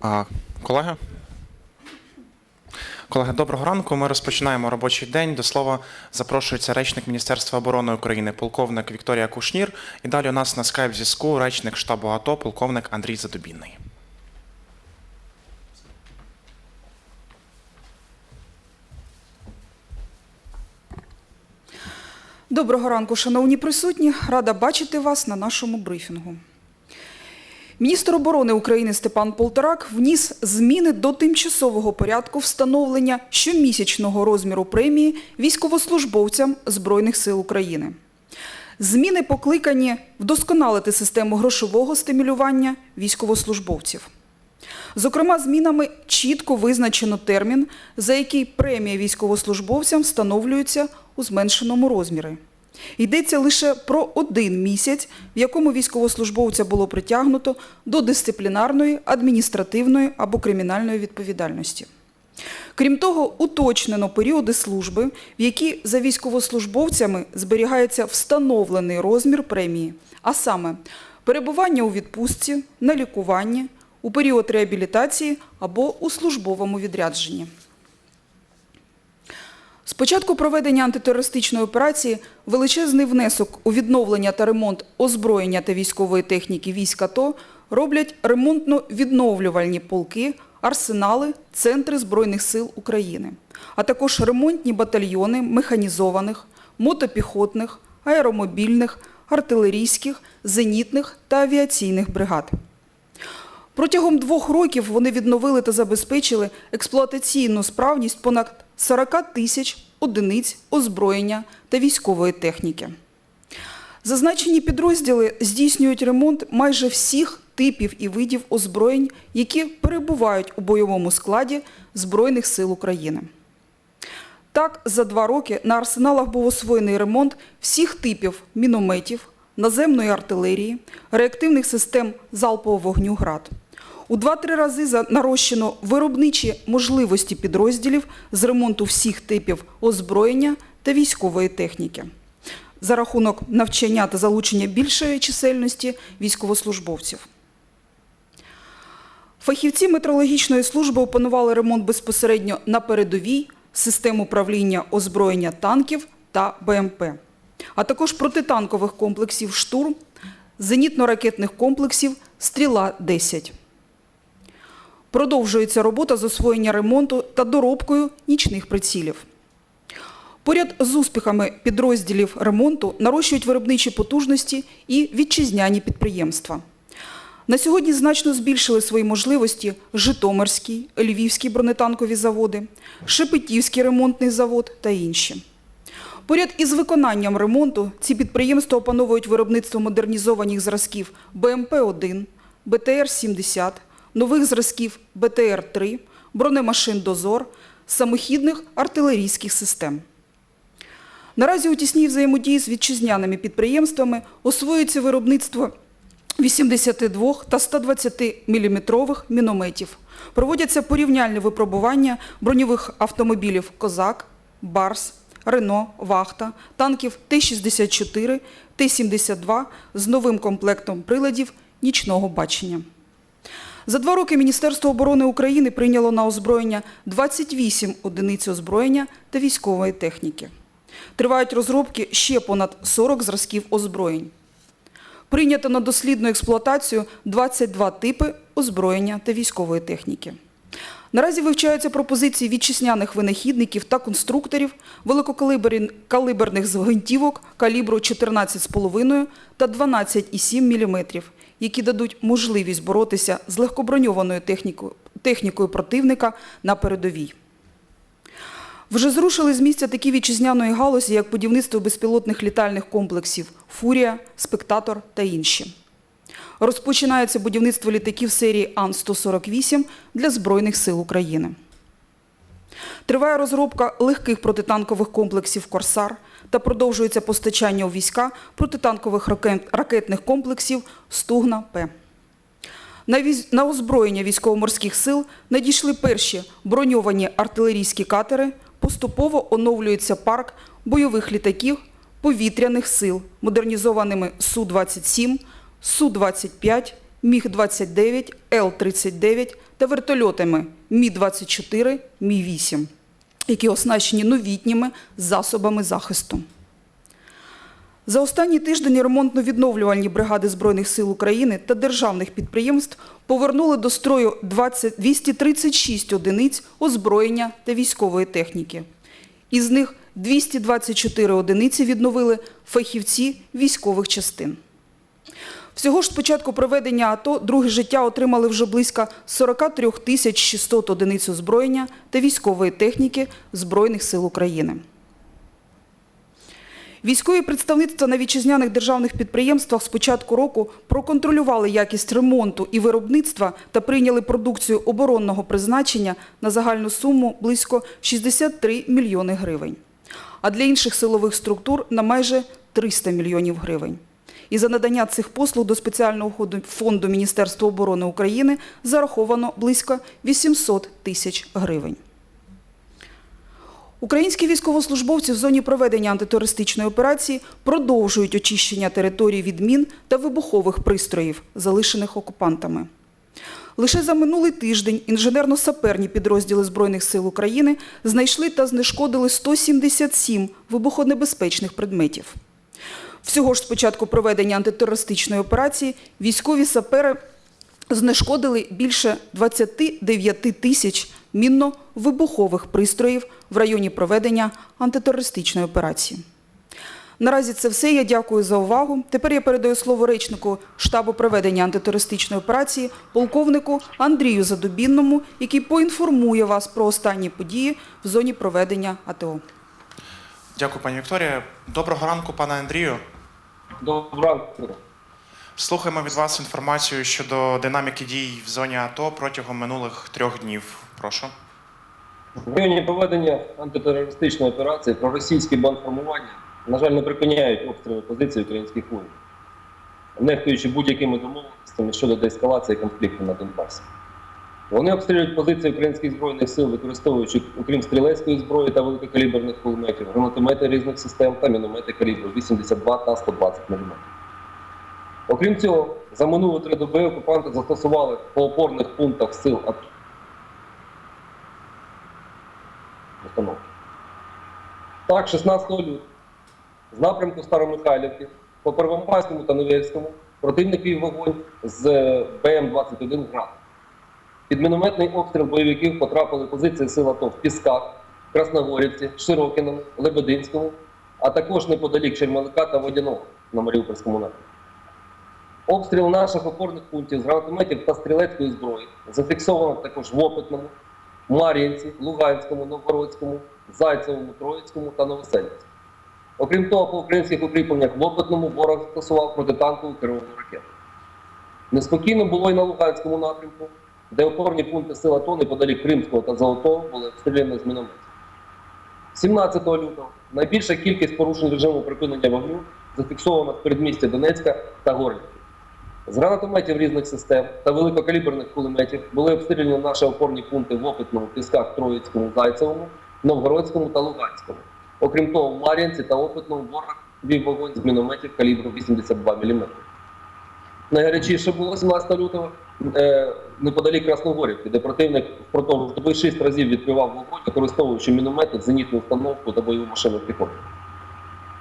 А, Колеги? Колеги, доброго ранку. Ми розпочинаємо робочий день. До слова запрошується речник Міністерства оборони України, полковник Вікторія Кушнір. І далі у нас на скайп-зв'язку речник штабу АТО, полковник Андрій Задубінний. Доброго ранку, шановні присутні. Рада бачити вас на нашому брифінгу. Міністр оборони України Степан Полторак вніс зміни до тимчасового порядку встановлення щомісячного розміру премії військовослужбовцям Збройних сил України. Зміни покликані вдосконалити систему грошового стимулювання військовослужбовців. Зокрема, змінами чітко визначено термін, за який премія військовослужбовцям встановлюється у зменшеному розмірі. Йдеться лише про один місяць, в якому військовослужбовця було притягнуто до дисциплінарної, адміністративної або кримінальної відповідальності. Крім того, уточнено періоди служби, в які за військовослужбовцями зберігається встановлений розмір премії, а саме перебування у відпустці, на лікуванні, у період реабілітації або у службовому відрядженні. З початку проведення антитерористичної операції величезний внесок у відновлення та ремонт озброєння та військової техніки військ АТО роблять ремонтно-відновлювальні полки, арсенали, центри Збройних сил України, а також ремонтні батальйони механізованих, мотопіхотних, аеромобільних, артилерійських, зенітних та авіаційних бригад. Протягом двох років вони відновили та забезпечили експлуатаційну справність понад 40 тисяч одиниць озброєння та військової техніки. Зазначені підрозділи здійснюють ремонт майже всіх типів і видів озброєнь, які перебувають у бойовому складі Збройних сил України. Так, за два роки на арсеналах був освоєний ремонт всіх типів мінометів, наземної артилерії, реактивних систем залпового вогню «Град». У 2-3 рази нарощено виробничі можливості підрозділів з ремонту всіх типів озброєння та військової техніки за рахунок навчання та залучення більшої чисельності військовослужбовців. Фахівці метрологічної служби опанували ремонт безпосередньо на передовій систем управління озброєння танків та БМП, а також протитанкових комплексів «Штурм», зенітно-ракетних комплексів «Стріла-10». Продовжується робота з освоєння ремонту та доробкою нічних прицілів. Поряд з успіхами підрозділів ремонту нарощують виробничі потужності і вітчизняні підприємства. На сьогодні значно збільшили свої можливості Житомирський, Львівський бронетанкові заводи, Шепетівський ремонтний завод та інші. Поряд із виконанням ремонту ці підприємства опановують виробництво модернізованих зразків БМП-1, БТР-70, нових зразків БТР-3, бронемашин «Дозор», самохідних артилерійських систем. Наразі у тісній взаємодії з вітчизняними підприємствами освоюється виробництво 82 та 120 мм мінометів. Проводяться порівняльні випробування броньових автомобілів «Козак», «Барс», «Рено», «Вахта», танків Т-64, Т-72 з новим комплектом приладів нічного бачення. За два роки Міністерство оборони України прийняло на озброєння 28 одиниць озброєння та військової техніки. Тривають розробки ще понад 40 зразків озброєнь. Прийнято на дослідну експлуатацію 22 типи озброєння та військової техніки. Наразі вивчаються пропозиції вітчизняних винахідників та конструкторів великокалиберних гвинтівок калібру 14,5 та 12,7 мм, які дадуть можливість боротися з легкоброньованою технікою, технікою противника на передовій. Вже зрушили з місця такі вітчизняної галузі, як будівництво безпілотних літальних комплексів «Фурія», «Спектатор» та інші. Розпочинається будівництво літаків серії Ан-148 для Збройних сил України. Триває розробка легких протитанкових комплексів «Корсар» та продовжується постачання у війська протитанкових ракетних комплексів «Стугна-П». На, віз... на озброєння військово-морських сил надійшли перші броньовані артилерійські катери, поступово оновлюється парк бойових літаків повітряних сил модернізованими Су-27, Су-25, Міг-29, Л-39 та вертольотами Мі-24, Мі-8, які оснащені новітніми засобами захисту. За останній тиждень ремонтно-відновлювальні бригади Збройних сил України та державних підприємств повернули до строю 20 236 одиниць озброєння та військової техніки. Із них 224 одиниці відновили фахівці військових частин. Всього ж з початку проведення АТО друге життя отримали вже близько 43 тисяч 600 одиниць озброєння та військової техніки Збройних сил України. Військові представництва на вітчизняних державних підприємствах з початку року проконтролювали якість ремонту і виробництва та прийняли продукцію оборонного призначення на загальну суму близько 63 мільйони гривень, а для інших силових структур на майже 300 мільйонів гривень. І за надання цих послуг до спеціального фонду Міністерства оборони України зараховано близько 800 тисяч гривень. Українські військовослужбовці в зоні проведення антитерористичної операції продовжують очищення території від мін та вибухових пристроїв, залишених окупантами. Лише за минулий тиждень інженерно-саперні підрозділи Збройних сил України знайшли та знешкодили 177 вибухонебезпечних предметів. Всього ж з початку проведення антитерористичної операції військові сапери знешкодили більше 29 тисяч мінно-вибухових пристроїв в районі проведення антитерористичної операції. Наразі це все. Я дякую за увагу. Тепер я передаю слово речнику штабу проведення антитерористичної операції, полковнику Андрію Задубінному, який поінформує вас про останні події в зоні проведення АТО. Дякую, пані Вікторія. Доброго ранку, пане Андрію. Доброго ранку. Слухаємо від вас інформацію щодо динаміки дій в зоні АТО протягом минулих трьох днів. Прошу. В районі проведення антитерористичної операції проросійські бандформування, на жаль, не припиняють обстріли позицій українських воїнів, нехтуючи будь-якими домовленостями щодо деескалації конфлікту на Донбасі. Вони обстрілюють позиції українських збройних сил, використовуючи, окрім стрілецької зброї та великокаліберних кулеметів, гранатомети різних систем та міномети калібру 82 та 120 мм. Окрім цього, за минулі три доби окупанти застосували по опорних пунктах сил установки. Так, 16 лютого з напрямку Старомихайлівки по Первомайському та Новельському противник вів вогонь з БМ-21 «Град». Під мінометний обстріл бойовиків потрапили позиції сил АТО в Пісках, Красногорівці, Широкіному, Лебединському, а також неподалік Чермалика та Водяного на Маріупольському напрямку. Обстріл наших опорних пунктів з гранатометів та стрілецької зброї зафіксовано також в Опитному, Мар'їнці, Луганському, Новгородському, Зайцевому, Троїцькому та Новоселівському. Окрім того, по українських укріпленнях в Опитному ворог застосував протитанкову керовану ракету. Неспокійно було і на Луганському напрямку, де опорні пункти сил АТО неподалік Кримського та Золотого були обстріляні з мінометів. 17 лютого найбільша кількість порушень режиму припинення вогню зафіксована в передмісті Донецька та Горлівки. З гранатометів різних систем та великокаліберних кулеметів були обстріляні наші опорні пункти в Опитному, Пісках, Троїцькому, Зайцевому, Новгородському та Луганському. Окрім того, в Мар'їнці та Опитному ворог вів вогонь з мінометів калібру 82 мм. Найгарячіше було 17 лютого неподалік Красногорівки, де противник впродовж доби 6 разів відкривав вогонь, використовуючи міномети, зенітну установку та бойову машину піхоти.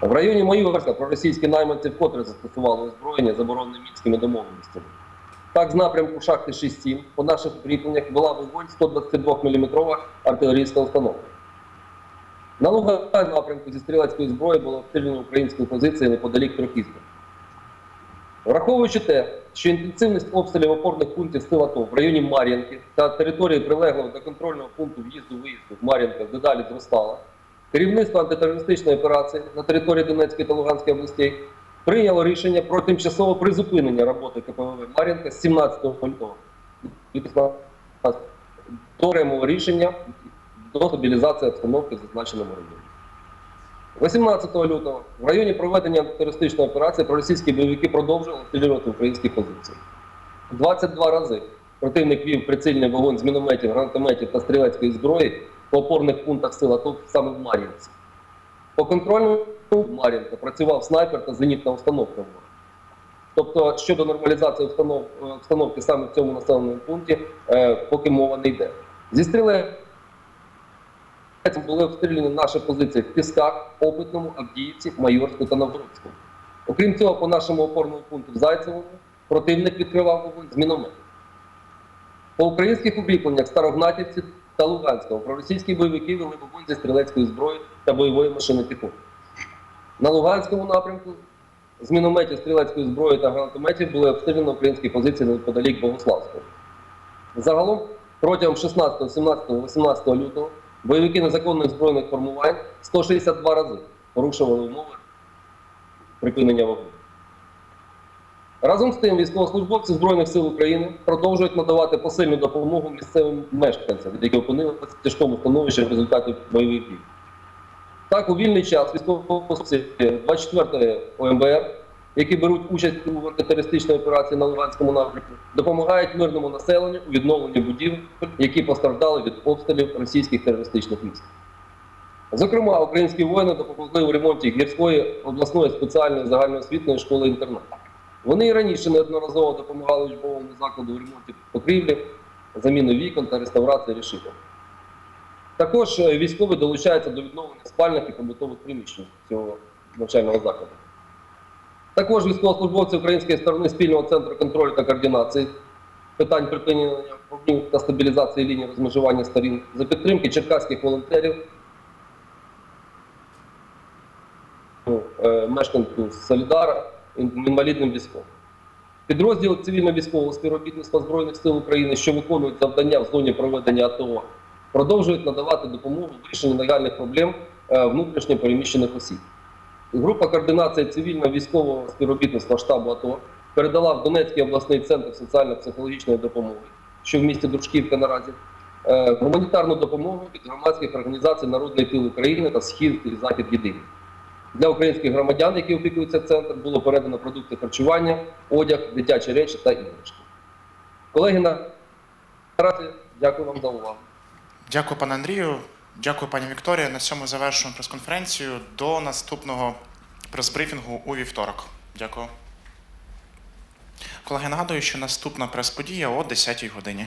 В районі Майорська проросійські найманці вкотре застосували озброєння, заборонене мінськими домовленостями. Так, з напрямку шахти 6-7 по наших укріпленнях була вогонь 122 мм артилерійська установка. На Луганському напрямку зі стрілецької зброї було обстріляно українські позиції неподалік Трохізму. Враховуючи те, що інтенсивність обстрілів опорних пунктів сил АТО в районі Мар'їнки та території прилеглого до контрольного пункту в'їзду-виїзду в Мар'їнка дедалі зростала, керівництво антитерористичної операції на території Донецької та Луганської областей прийняло рішення про тимчасове призупинення роботи КПВВ Мар'їнка з 17 лютого до окремого рішення до стабілізації обстановки в зазначеному районі. 18 лютого в районі проведення антитерористичної операції проросійські бойовики продовжували обстрілювати українські позиції. 22 рази противник вів прицільний вогонь з мінометів, гранатометів та стрілецької зброї по опорних пунктах сил АТО саме в Мар'їнці. По контрольному Мар'їнка працював снайпер та зенітна установка. Тобто щодо нормалізації обстанов, е, обстановки саме в цьому населеному пункті, е, поки мова не йде. Зі стріли були обстріляні наші позиції в Пісках, Опитному, Авдіївці, Майорську та Новгородську. Окрім цього, по нашому опорному пункту в Зайцевому противник відкривав вогонь з мінометів. По українських укріпленнях Старогнатівці та Луганського проросійські бойовики вели вогонь зі стрілецької зброї та бойової машини піхоти. На Луганському напрямку з мінометів стрілецької зброї та гранатометів були обстріляні українські позиції неподалік Богославського. Загалом протягом 16, 17, 18 лютого бойовики незаконних збройних формувань 162 рази порушували умови припинення вогню. Разом з тим, військовослужбовці Збройних сил України продовжують надавати посильну допомогу місцевим мешканцям, які опинилися в тяжкому становищі в результаті бойових дій. Так, у вільний час військовослужбовці 24-ї ОМБР, які беруть участь у антитерористичній операції на Луганському напрямку, допомагають мирному населенню у відновленні будівель, які постраждали від обстрілів російських терористичних військ. Зокрема, українські воїни допомогли у ремонті гірської обласної спеціальної загальноосвітньої школи інтернату. Вони і раніше неодноразово допомагали учбовому закладу у ремонті покрівлі, заміни вікон та реставрації рішителів. Також е, військові долучаються до відновлення спальних і побутових приміщень цього навчального закладу. Також військовослужбовці української сторони спільного центру контролю та координації питань припинення вогню та стабілізації лінії розмежування сторін за підтримки черкаських волонтерів, ну, е, мешканців Солідара, інвалідним військовим. Підрозділ цивільно-військового співробітництва Збройних сил України, що виконують завдання в зоні проведення АТО, продовжують надавати допомогу в вирішенні нагальних проблем е, внутрішньо переміщених осіб. Група координації цивільно-військового співробітництва штабу АТО передала в Донецький обласний центр соціально-психологічної допомоги, що в місті Дружківка наразі, е, гуманітарну допомогу від громадських організацій Народний тил України та Схід і Захід Єдиний. Для українських громадян, які опікуються центр, було передано продукти харчування, одяг, дитячі речі та іграшки. Колеги, наразі дякую вам за увагу. Дякую, пане Андрію. Дякую, пані Вікторія. На цьому завершуємо прес-конференцію. До наступного прес-брифінгу у вівторок. Дякую. Колеги, нагадую, що наступна прес-подія о 10-й годині.